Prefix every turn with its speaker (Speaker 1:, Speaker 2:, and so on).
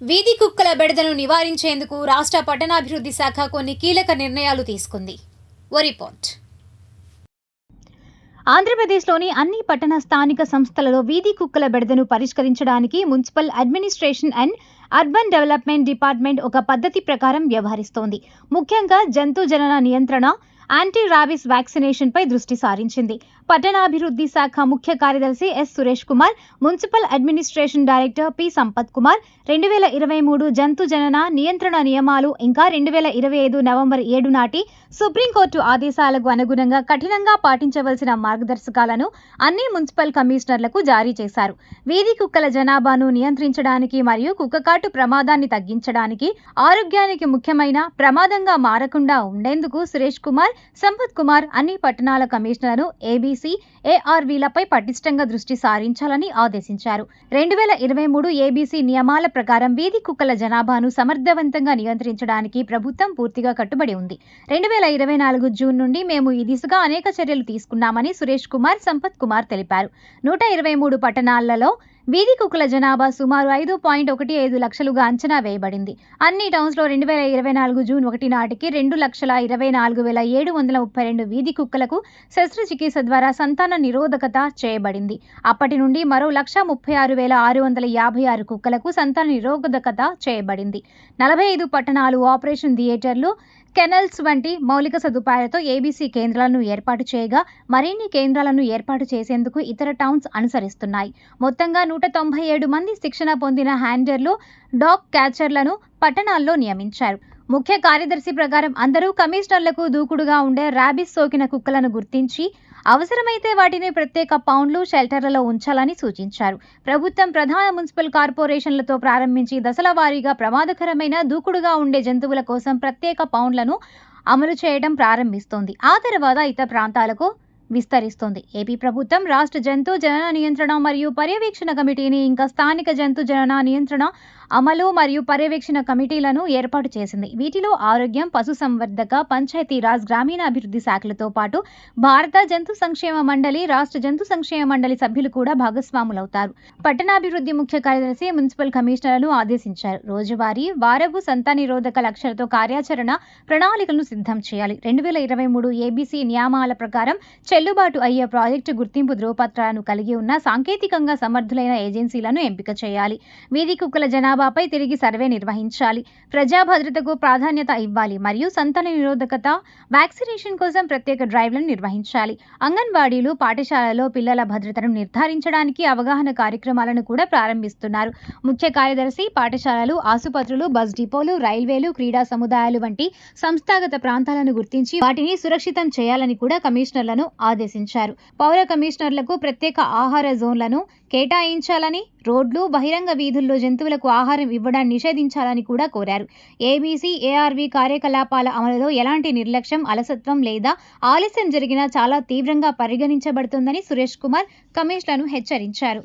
Speaker 1: వీధి కుక్కల బెడదను నివారించేందుకు రాష్ట్ర పట్టణాభివృద్ధి శాఖ కొన్ని కీలక నిర్ణయాలు తీసుకుంది. ఓ రిపోర్ట్.
Speaker 2: ఆంధ్రప్రదేశ్లోని అన్ని పట్టణ స్థానిక సంస్థలలో వీధి కుక్కల బెడదను పరిష్కరించడానికి municipal administration and urban development department ఒక పద్ధతి ప్రకారం వ్యవహరిస్తోంది. ముఖ్యంగా జంతు జనన నియంత్రణ యాంటీ రాబిస్ వ్యాక్సినేషన్పై దృష్టి సారించింది. పట్టణాభివృద్ధి శాఖ ముఖ్య కార్యదర్శి S Suresh Kumar municipal administration director P Sampath Kumar రెండు వేల ఇరవై మూడు జంతు జనన నియంత్రణ నియమాలు ఇంకా రెండు వేల ఇరవై ఐదు నవంబర్ ఏడు నాటి సుప్రీంకోర్టు ఆదేశాలకు అనుగుణంగా కఠినంగా పాటించవలసిన మార్గదర్శకాలను అన్ని మున్సిపల్ కమిషనర్లకు జారీ చేశారు. వీధి కుక్కల జనాభాను నియంత్రించడానికి మరియు కుక్కకాటు ప్రమాదాన్ని తగ్గించడానికి ఆరోగ్యానికి ముఖ్యమైన ప్రమాదంగా మారకుండా ఉండేందుకు సురేష్ కుమార్ సంపత్ కుమార్ అన్ని పట్టణాల కమిషనర్లను ఏబీసీ ఏఆర్వీలపై పటిష్టంగా దృష్టి సారించాలని ఆదేశించారు. రెండు వేల ఇరవై మూడు ఏబీసీ నియమాల ప్రకారం వీధి కుక్కల జనాభాను సమర్థవంతంగా నియంత్రించడానికి ప్రభుత్వం పూర్తిగా కట్టుబడి ఉంది. రెండు వేల ఇరవై నాలుగు జూన్ నుండి మేము ఈ దిశగా అనేక చర్యలు తీసుకున్నామని సురేష్ కుమార్ సంపత్ కుమార్ తెలిపారు. నూట ఇరవై మూడు పట్టణాలలో వీధి కుక్కల జనాభా సుమారు ఐదు పాయింట్ ఒకటి ఐదు లక్షలుగా అంచనా వేయబడింది. అన్ని టౌన్స్లో రెండు వేల ఇరవై నాలుగు జూన్ ఒకటి నాటికి రెండు లక్షల ఇరవై నాలుగు వేల ఏడు వందల ముప్పై రెండు వీధి కుక్కలకు శస్త్రచికిత్స ద్వారా సంతాన నిరోధకత చేయబడింది. అప్పటి నుండి మరో లక్ష ముప్పై ఆరు వేల ఆరు వందల యాభై ఆరు కుక్కలకు సంతాన నిరోధకత చేయబడింది. నలభై ఐదు పట్టణాలు ఆపరేషన్ థియేటర్లు కెనల్స్ వంటి మౌలిక సదుపాయాలతో ఏబీసీ కేంద్రాలను ఏర్పాటు చేయగా మరిన్ని కేంద్రాలను ఏర్పాటు చేసేందుకు ఇతర టౌన్స్ అనుసరిస్తున్నాయి. మొత్తంగా నూట తొంభై ఏడు మంది శిక్షణ పొందిన హ్యాండర్లు డాగ్ క్యాచర్లను పట్టణాల్లో నియమించారు. ముఖ్య కార్యదర్శి ప్రకారం అందరూ కమిషనర్లకు దూకుడుగా ఉండే ర్యాబిస్ సోకిన కుక్కలను గుర్తించి అవసరమైతే వాటిని ప్రత్యేక పౌండ్లు షెల్టర్లలో ఉంచాలని సూచించారు. ప్రభుత్వం ప్రధాన మున్సిపల్ కార్పొరేషన్లతో ప్రారంభించి దశల వారీగా ప్రమాదకరమైన దూకుడుగా ఉండే జంతువుల కోసం ప్రత్యేక పౌండ్లను అమలు చేయడం ప్రారంభిస్తోంది. ఆ తర్వాత ఇతర ప్రాంతాలకు విస్తరిస్తోంది. ఏపీ ప్రభుత్వం రాష్ట్ర జంతు జనన నియంత్రణ మరియు పర్యవేక్షణ కమిటీని ఇంకా స్థానిక జంతు జనన నియంత్రణ అమలు మరియు పర్యవేక్షణ కమిటీలను ఏర్పాటు చేసింది. వీటిలో ఆరోగ్యం పశుసంవర్ధక పంచాయతీరాజ్ గ్రామీణాభివృద్ధి శాఖలతో పాటు భారత జంతు సంక్షేమ మండలి రాష్ట్ర జంతు సంక్షేమ మండలి సభ్యులు కూడా భాగస్వాములవుతారు. పట్టణాభివృద్ధి ముఖ్య కార్యదర్శి మున్సిపల్ కమిషనర్లను ఆదేశించారు. రోజువారీ వారపు సంతానిరోధక లక్ష్యాలతో కార్యాచరణ ప్రణాళికలను సిద్ధం చేయాలి. రెండు వేల ఇరవై మూడు ఏబీసీ నియామాల ప్రకారం చెల్లుబాటు అయ్యే ప్రాజెక్టు గుర్తింపు ధృవపత్రాలను కలిగి ఉన్న సాంకేతికంగా సమర్థులైన ఏజెన్సీలను ఎంపిక చేయాలి. వీధి కుక్కల జనాభాపై తిరిగి సర్వే నిర్వహించాలి. ప్రజా భద్రతకు ప్రాధాన్యత ఇవ్వాలి మరియు సంతాన నిరోధకత వ్యాక్సినేషన్ కోసం ప్రత్యేక డ్రైవ్లను నిర్వహించాలి. అంగన్వాడీలు పాఠశాలలో పిల్లల భద్రతను నిర్ధారించడానికి అవగాహన కార్యక్రమాలను కూడా ప్రారంభిస్తున్నారు. ముఖ్య కార్యదర్శి పాఠశాలలు ఆసుపత్రులు బస్ డిపోలు రైల్వేలు క్రీడా సముదాయాలు వంటి సంస్థాగత ప్రాంతాలను గుర్తించి వాటిని సురక్షితం చేయాలని కూడా కమిషనర్లను ఆదేశించారు. పౌర కమిషనర్లకు ప్రత్యేక ఆహార జోన్లను కేటాయించాలని రోడ్లు బహిరంగ వీధుల్లో జంతువులకు ఆహారం ఇవ్వడాన్ని నిషేధించాలని కూడా కోరారు. ఏబీసీ ఏఆర్వి కార్యకలాపాల అమలులో ఎలాంటి నిర్లక్ష్యం అలసత్వం లేదా ఆలస్యం జరిగినా చాలా తీవ్రంగా పరిగణించబడుతుందని సురేష్ కుమార్ కమిషనర్ను హెచ్చరించారు.